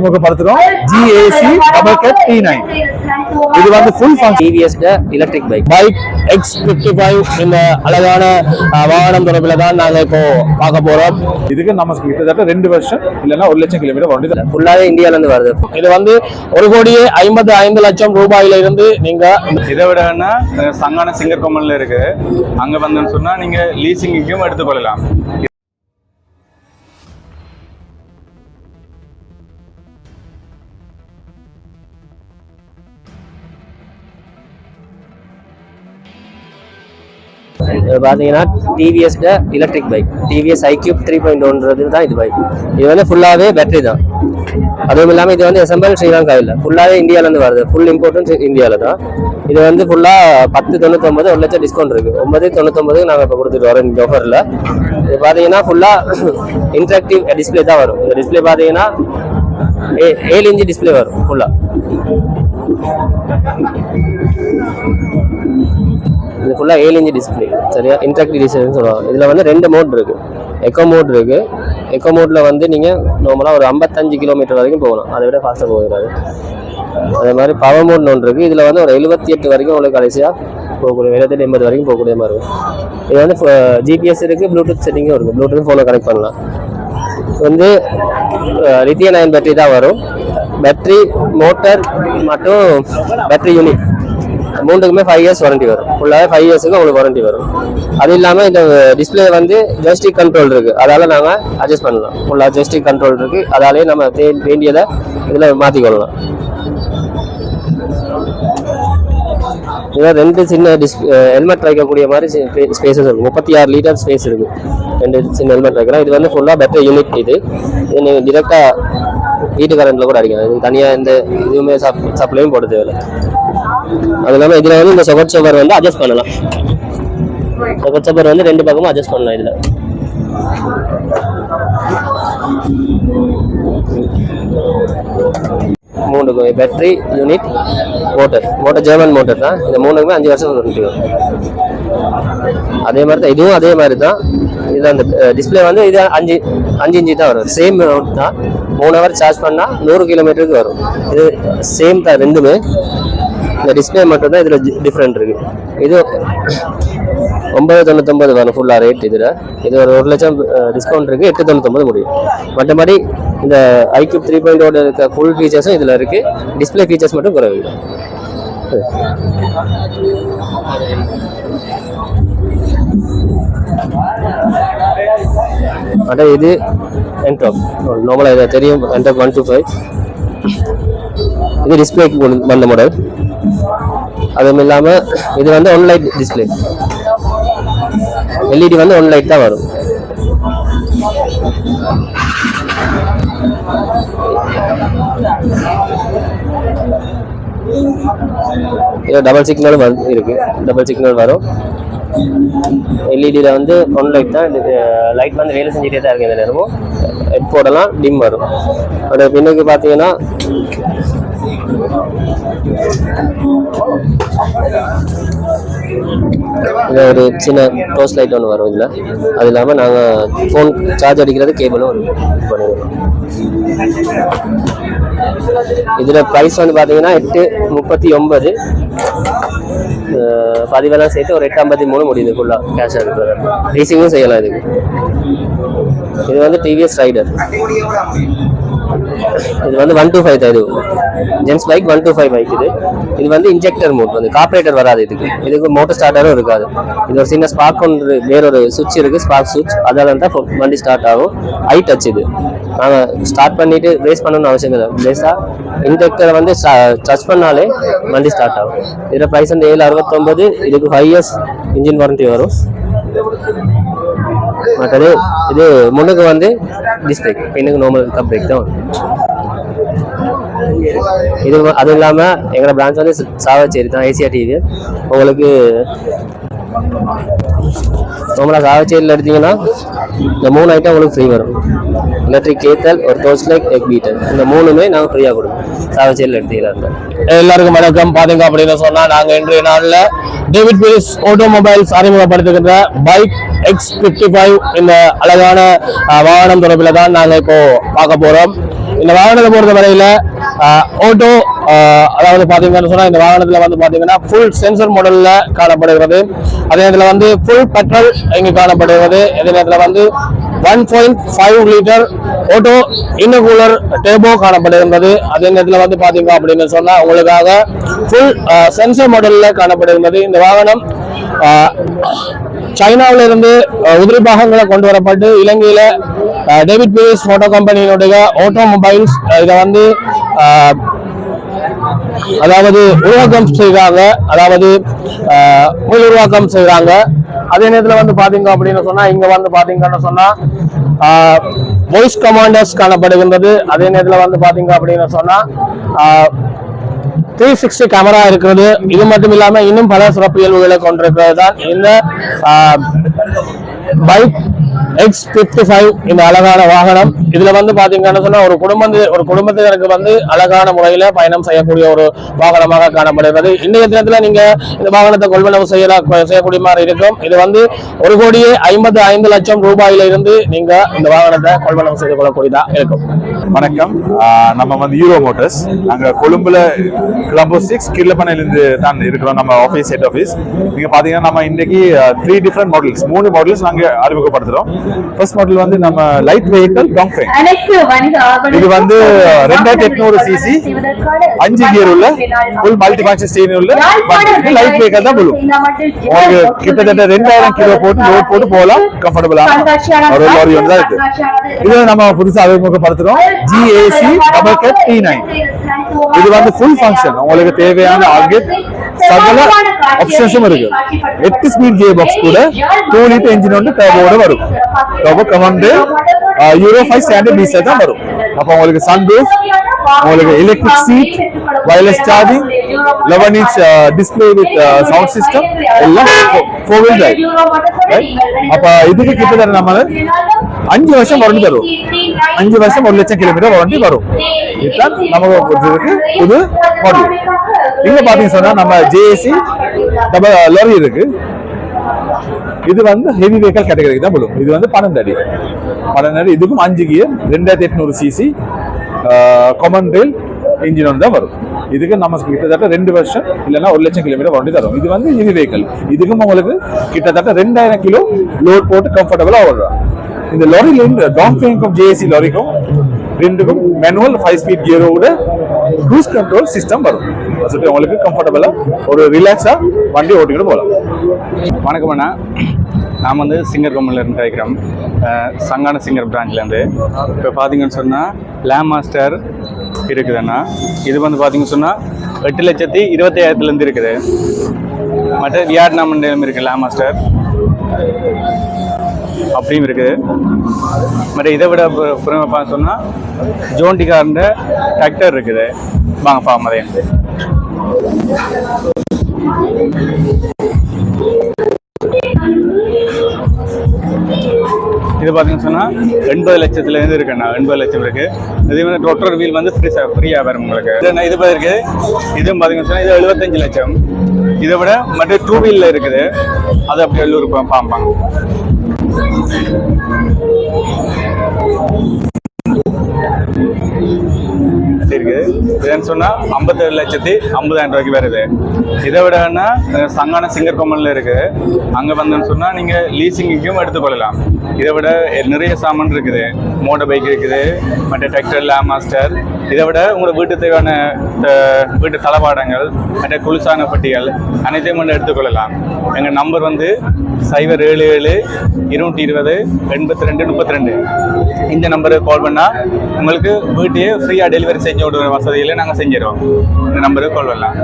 அறிமுகப்படுத்துறோம் GAC double cab T nine இது வந்து full function TVS electric bike bike X fifty five இந்த அழகான வாகனம் தொடர்பில் தான் நாங்கள் இப்போ பார்க்க போறோம். இதுக்கு நமக்கு கிட்டத்தட்ட ரெண்டு வருஷம் இல்லைன்னா ஒரு லட்சம் கிலோமீட்டர் வண்டி ஃபுல்லாவே இந்தியால இருந்து வருது. இது வந்து ஒரு கோடியே ஐம்பது ஐந்து லட்சம் ரூபாயில இருந்து நீங்க இதை விட சங்கான சிங்கர் கொம்மன்ல இருக்கு. அங்க வந்தேன்னு சொன்னா நீங்க லீசிங்கும் எடுத்துக்கொள்ளலாம். இது பாத்தீங்கன்னா electric bike TVS iQube three point ஒன்றது தான் இது பைக் இது வந்து ஃபுல்லாகவே பேட்டரி தான். அதுவும் இல்லாமல் இது வந்து எசம்பல் ஸ்ரீலங்காவில் ஃபுல்லாகவே இந்தியாவிலேருந்து வருது. ஃபுல் இம்போர்ட்டன்ஸ் இந்தியாவில் தான். இது வந்து ஃபுல்லாக பத்து தொண்ணூத்தொம்பது ஒரு லட்சம் டிஸ்கவுண்ட் இருக்குது ஒன்பது தொண்ணூத்தொம்பது நாங்கள் இப்போ கொடுத்துட்டு வரோம் இந்த ஆஃபரில் இது பார்த்தீங்கன்னா ஃபுல்லாக இன்ட்ராக்டிவ் டிஸ்பிளே தான் வரும். இந்த டிஸ்பிளே பார்த்தீங்கன்னா ஏழு இன்ச்சு டிஸ்பிளே வரும் ஃபுல்லாக ஃபுல்லாக ஃபுல்லா ஏழு இன்ச் டிஸ்பிளே சரியா? இன்ட்ராக்டிவ் டிஸ்பிளேன்னு சொல்லுவாங்க. இதில் வந்து ரெண்டு மோட் இருக்குது எக்கோ மோட் இருக்குது எக்கோ மோட்ல வந்து நீங்கள் நார்மலாக ஒரு 55 கிலோமீட்டர் வரைக்கும் போகலாம். அதை விட ஃபாஸ்ட்டாக போகிறாரு அதே மாதிரி பவர் மோட்னு ஒன்று இருக்குது இதில் வந்து ஒரு எழுபத்தி எட்டு வரைக்கும் உங்களுக்கு கடைசியாக போகக்கூடிய எழுபத்தெட்டு எண்பது வரைக்கும் போகக்கூடிய மாதிரி இருக்கும். இது வந்து ஜிபிஎஸ் இருக்குது ப்ளூடூத் செட்டிங்கும் இருக்குது ப்ளூடூத் ஃபோனை கனெக்ட் பண்ணலாம். இது வந்து லித்தியம் நயன் பேட்டரி தான் வரும். பேட்டரி மோட்டர் மற்றும் பேட்டரி யூனிட் மூன்றுக்குமே ஃபைவ் இயர்ஸ் வாரண்டி வரும். ஃபுல்லாகவே ஃபைவ் இயர்ஸுக்கு உங்களுக்கு வாரண்டி வரும். அது இல்லாமல் இந்த டிஸ்பிளே வந்து ஜஸ்டிக் கண்ட்ரோல் இருக்குது அதால் நாங்கள் அட்ஜஸ்ட் பண்ணலாம். ஃபுல்லாக ஜஸ்டிக் கண்ட்ரோல் இருக்குது அதாலே நம்ம தே- வேண்டியதை இதில் மாற்றிக்கொள்ளலாம் இதில் ரெண்டு சின்ன டிஸ் ஹெல்மெட் வைக்கக்கூடிய மாதிரி ஸ்பேசஸ் இருக்குது முப்பத்தி ஆறு லிட்டர் ஸ்பேஸ் இருக்குது ரெண்டு சின்ன ஹெல்மெட் வைக்கலாம். இது வந்து ஃபுல்லாக பெட்டர் யூனிட் இது. இது நீங்கள் டிரெக்டாக வீட்டு கரண்ட்ல கூட அடிக்கலாம். இது தனியாக எந்த இதுவுமே சப் சப்ளையும் போட தேவையில்லை. அது இல்லாமல் இதில் வந்து இந்த சொகட் சோபர் வந்து அட்ஜஸ்ட் பண்ணலாம். சொகட் சோபர் வந்து ரெண்டு பக்கமும் அட்ஜஸ்ட் பண்ணலாம் இதில். மூணு battery unit motor motor German motor தான். இந்த மூணுக்குமே அஞ்சு வருஷம் வரும் அதே மாதிரி தான் இதுவும் அதே மாதிரி தான். இது அந்த டிஸ்பிளே வந்து இது அஞ்சு அஞ்சு இன்ச்சு தான் வரும். சேம் ரவுட் தான். மூணு ஹவர் சார்ஜ் பண்ணால் நூறு கிலோமீட்டருக்கு வரும். இது சேம் தான் ரெண்டுமே. இந்த டிஸ்பிளே மட்டும் தான் இதில் டிஃப்ரெண்ட் இருக்குது இது ஒன்பது தொண்ணூத்தொம்பது வரும் ஃபுல்லாக ரேட் இதில். இது ஒரு ஒரு லட்சம் டிஸ்கவுண்ட் இருக்குது எட்டு தொண்ணூத்தொம்பது முடியும். மற்றபடி இந்த ஐக்யூப் த்ரீ பாயிண்டோட இருக்க ஃபுல் ஃபீச்சர்ஸும் இதில் இருக்குது டிஸ்பிளே ஃபீச்சர்ஸ் மட்டும் குறைவு. அட இது என்டாப் நார்மலாக இதை தெரியும். என்டாப் ஒன் டூ ஃபைவ் இது டிஸ்பிளேக்கு வந்த மாடல் அதுவும் இல்லாமல் இது வந்து ஒன் லைட் டிஸ்பிளே எல்இடி வந்து ஒன் லைட் தான் வரும். இது டபுள் சிக்னலும் வந்து இருக்குது டபுள் சிக்னல் வரும். எல்இடியில் வந்து ஒன் லைட் தான். லைட் வந்து வேலை செஞ்சுட்டே தான் இருக்குது இந்த நேரமும். ஹெட் போடலாம் டிம் வரும். அதோட பின்னுக்கு பார்த்தீங்கன்னா இதில் ஒரு சின்ன டோஸ் லைட் ஒன்று வரும் இதில். அது இல்லாமல் நாங்கள் ஃபோன் சார்ஜ் அடிக்கிறது கேபிளும் ஒரு பண்ணிடுவோம் இதில் ப்ரைஸ் வந்து பார்த்தீங்கன்னா எட்டு முப்பத்தி ஒன்பது. பதிவெல்லாம் சேர்த்து ஒரு எட்டு ஐம்பத்தி மூணு முடியுது ஃபுல்லாக கேஷ் இருக்கிறது. லீசிங்கும் செய்யலாம் இதுக்கு. இது வந்து டிவிஎஸ் ரைடர் இது வந்து ஒன் டூ ஃபைவ் தான் gents bike one two five bike இது. இது வந்து இன்ஜெக்டர் மோட் வந்து காப்பரேட்டர் வராது இதுக்கு. இதுக்கு மோட்டர் ஸ்டார்டரும் இருக்காது. இது ஒரு சின்ன ஸ்பார்க் ஒன்று வேறொரு சுவிட்ச் இருக்கு ஸ்பார்க் சுவிட்ச் அதால தான் வண்டி ஸ்டார்ட் ஆகும். ஹை டச் இது. நாங்கள் ஸ்டார்ட் பண்ணிட்டு ரேஸ் பண்ணணும்னு அவசியம் இல்லை. லேசாக இன்ஜெக்டரை வந்து டச் பண்ணாலே வண்டி ஸ்டார்ட் ஆகும். இதில் ப்ரைஸ் வந்து ஏழு அறுபத்தொம்பது இதுக்கு ஃபைவ் இயர்ஸ் இன்ஜின் வாரண்டி வரும். மற்றது இது முன்னுக்கு வந்து டிஸ்பிளே பின்னுக்கு நார்மல் கப் பிரேக் தான் வரும். இது அதுவும் இல்லாமல் எங்களோட பிரான்ச் வந்து சாவச்சேரி தான் ஏசியா டிவி உங்களுக்கு நார்மலாக சாவச்சேரியில் எடுத்தீங்கன்னா இந்த மூணு ஐட்டம் உங்களுக்கு ஃப்ரீ வரும். எலக்ட்ரிக் கேத்தல் ஒரு டோஸ் லைக் எக் பீட்டல் இந்த மூணுமே நாங்கள் ஃப்ரீயாக கொடுப்போம். சாவச்சேரியில் எடுத்தீங்கன்னா எல்லாருக்கும் வணக்கம். பாத்தீங்க அப்படின்னு சொன்னால் நாங்கள் இன்றைய நாளில் டேவிட் பிலிஸ் ஆட்டோமொபைல்ஸ் அறிமுகப்படுத்துகின்ற பைக் எக்ஸ் ஃபிஃப்டி ஃபைவ் இந்த அழகான வாகனம் தொடர்பில் தான் நாங்கள் இப்போ பார்க்க போகிறோம் இந்த வாகனத்தை பொறுத்த வரையில ஓட்டோ அதாவது பாத்தீங்கன்னு சொன்னால் இந்த வாகனத்துல வந்து பாத்தீங்கன்னா ஃபுல் சென்சர் மாடல்ல காணப்படுகிறது. அதே நேரத்தில் வந்து ஃபுல் பெட்ரோல் இங்கு காணப்படுகிறது. அதே நேரத்தில் வந்து one point five litre auto intercooler turbo காணப்படுகின்றது. அதே நேரத்தில் வந்து பார்த்தீங்க அப்படின்னு சொன்னால் உங்களுக்காக ஃபுல் சென்சர் மாடலில் காணப்படுகின்றது. இந்த வாகனம் சைனாவிலிருந்து உதிரி பாகங்களை கொண்டு வரப்பட்டு இலங்கையில் டேவிட் பீரிஸ் ஃபோட்டோ கம்பெனியினுடைய ஆட்டோமொபைல்ஸ் இதை வந்து அதாவது உருவாக்கம் செய்கிறாங்க அதாவது அஹ், உருவாக்கம் செய்கிறாங்க அதே நேரத்தில் வந்து பார்த்தீங்க அப்படின்னு சொன்னால் இங்கே வந்து பார்த்தீங்கன்னு சொன்னால் வாய்ஸ் கமாண்டர்ஸ் காணப்படுகின்றது. அதே நேரத்தில் வந்து பார்த்தீங்க அப்படின்னு சொன்னால் த்ரீ சிக்ஸ்டி கேமரா இருக்கிறது. இது மட்டும் இல்லாமல் இன்னும் பல சிறப்பு இயல்புகளை கொண்டிருக்கிறது தான் இந்த பைக் எக்ஸ் பிப்டி ஃபைவ் இந்த அழகான வாகனம். இதுல வந்து பாத்தீங்கன்னு சொன்னா ஒரு குடும்பத்து ஒரு குடும்பத்தினருக்கு வந்து அழகான முறையில பயணம் செய்யக்கூடிய ஒரு வாகனமாக காணப்படுகிறது. இன்றைய தினத்துல நீங்க இந்த வாகனத்தை கொள்வனவு செய்யலாம் செய்யக்கூடிய மாதிரி இருக்கும். இது வந்து ஒரு கோடியே ஐம்பது ஐந்து லட்சம் ரூபாயில இருந்து நீங்க இந்த வாகனத்தை கொள்வனவு செய்து கொள்ளக்கூடியதா இருக்கும். வணக்கம். நம்ம வந்து யூரோ மோட்டர்ஸ் நாங்க கொழும்புல கிளம்போ சிக்ஸ் கிள்ளப்பனையில இருந்து தான் இருக்கிறோம் நம்ம ஆஃபீஸ் ஹெட் ஆஃபீஸ் நீங்க பாத்தீங்கன்னா நம்ம இன்னைக்கு த்ரீ டிஃப்ரெண்ட் மாடல்ஸ் மூணு மாடல்ஸ் நாங்க அறிமுகப்படுத்துறோம். ஃபர்ஸ்ட் மாடல் வந்து நம்ம லைட் வெஹிக்கல் டாங் ஃபேங் அனைத்து வணிக ஆவணங்கள் இது வந்து ரெண்டாயிரத்தி எட்நூறு சிசி அஞ்சு கியர் உள்ள ஃபுல் மல்டி ஃபங்க்ஷன் ஸ்டீரிங் உள்ள லைட் வெஹிக்கல் தான் போலும் உங்களுக்கு கிட்டத்தட்ட ரெண்டாயிரம் கிலோ போட்டு லோட் போட்டு போகலாம். கம்ஃபர்டபுளான ஒரு லாரி ஒன்று தான் இருக்கு இது நம்ம புதுசா அறிமுகப்படுத்துறோம். GAC double cab T nine இது வந்து ஃபுல் ஃபங்க்ஷன் உங்களுக்கு தேவையான ஆர்கெட் சகல ஆப்ஷன்ஸும் இருக்கு. எட்டு ஸ்பீட் கியர் பாக்ஸ் கூட டூ லிட்டர் இன்ஜின் வந்து டர்போட வரும். Turbo command Euro five standard diesel தான் வரும். அப்போ உங்களுக்கு சன் ரூஃப் உங்களுக்கு electric seat wireless charging eleven inch display with sound system எல்லாம் ஃபோர் வீல் டிரைவ் அப்ப இதுக்கு கிட்டத்தட்ட நம்ம அஞ்சு வருஷம் வாரண்டி தரும் அஞ்சு வருஷம் ஒரு லட்சம் கிலோமீட்டர் வண்டி வரும். இதுதான் நமக்கு பொறுத்ததுக்கு புது மாடல் இங்க பாத்தீங்க சொன்னா நம்ம ஜேஏசி நம்ம லாரி இருக்கு. இது வந்து ஹெவி வெஹிக்கல் கேட்டகரிக்கு தான் வரும் இது வந்து பன்னெண்டு அடி. பன்னெண்டு அடி. இதுக்கும் அஞ்சு கியர் ரெண்டாயிரத்தி எட்நூறு சிசி கொமன் ரெயில் இன்ஜின் ஒன்று தான் வரும். இதுக்கு நம்ம கிட்டத்தட்ட ரெண்டு வருஷம் இல்லைன்னா ஒரு லட்சம் கிலோமீட்டர் வண்டி தரும். இது வந்து ஹெவி வெஹிக்கல் இதுக்கும் உங்களுக்கு கிட்டத்தட்ட ரெண்டாயிரம் கிலோ லோட் போட்டு கம்ஃபர்டபுளாக வரும் இந்த லாரியில டாங்ஃபேங்கும் ஜேஏசி லாரிக்கும் ரெண்டுக்கும் மேனுவல் ஃபைவ் ஸ்பீட் கியரோட க்ரூஸ் கண்ட்ரோல் சிஸ்டம் வரும். சொல்லிட்டு உங்களுக்கு கம்ஃபர்டபுளாக ஒரு ரிலாக்ஸாக வண்டி ஓட்டிக்கிட்டு போகலாம். வணக்கம் அண்ணா. நான் வந்து சிங்கர் கம்பெனில இருந்து சங்கான சிங்கர் பிரான்ச்லேருந்து இப்போ பார்த்தீங்கன்னு சொன்னால் லேம் மாஸ்டர் இருக்குதுண்ணா இது வந்து பார்த்தீங்கன்னு சொன்னால் எட்டு லட்சத்தி இருபத்தையாயிரத்துலேருந்து இருக்குது. மற்ற வியட்நாம் இருக்குது லேம் மாஸ்டர் அப்படியும் இருக்குது. மற்ற இதை விட புறமா சொன்னால் ஜோண்டிகார்ன்ற டிராக்டர் இருக்குது. வாங்க பா மதையம் இது பார்த்தீங்கன்னு சொன்னால் எண்பது லட்சத்துலேருந்து இருக்குண்ணா எண்பது லட்சம் இருக்குது இதே மாதிரி டொட்டர் வீல் வந்து ஃப்ரீ ஃப்ரீயாக வரும் உங்களுக்கு. இது இது இருக்குது இருக்கு. இதுவும் பார்த்தீங்கன்னு சொன்னால் இது எழுபத்தஞ்சு லட்சம். இதை விட மற்ற டூ வீலில் இருக்குது. அது அப்படி எழுநூறு பாம்பாங்க இருக்குது இதுன்னு ஐம்பத்தேழு லட்சத்தி ஐம்பதாயிரம் ரூபாய்க்கு வருது இதை. விடன்னா சங்கான சிங்கர் கொம்மன்ல இருக்கு. அங்கே வந்தோம்னு சொன்னால் நீங்கள் லீசிங்கும் எடுத்துக்கொள்ளலாம் இதை விட நிறைய சாமான் இருக்குது. மோட்டர் பைக் இருக்குது. மற்ற டிராக்டர் லேம் மாஸ்டர் இதை விட உங்களோட வீட்டு தேவையான வீட்டு தளபாடங்கள் மற்ற குளிசான பட்டியல் அனைத்தையும் வந்து எடுத்துக்கொள்ளலாம். எங்கள் நம்பர் வந்து சைபர் ஏழு ஏழு இருநூற்றி இருபது எண்பத்தி ரெண்டு முப்பத்தி ரெண்டு. இந்த நம்பருக்கு கால் பண்ணால் உங்களுக்கு வீட்டையே ஃப்ரீயாக டெலிவரி செஞ்சு விடுற வசதியில் நாங்கள் செஞ்சிடுவோம் இந்த நம்பருக்கு கால் பண்ணலாம்.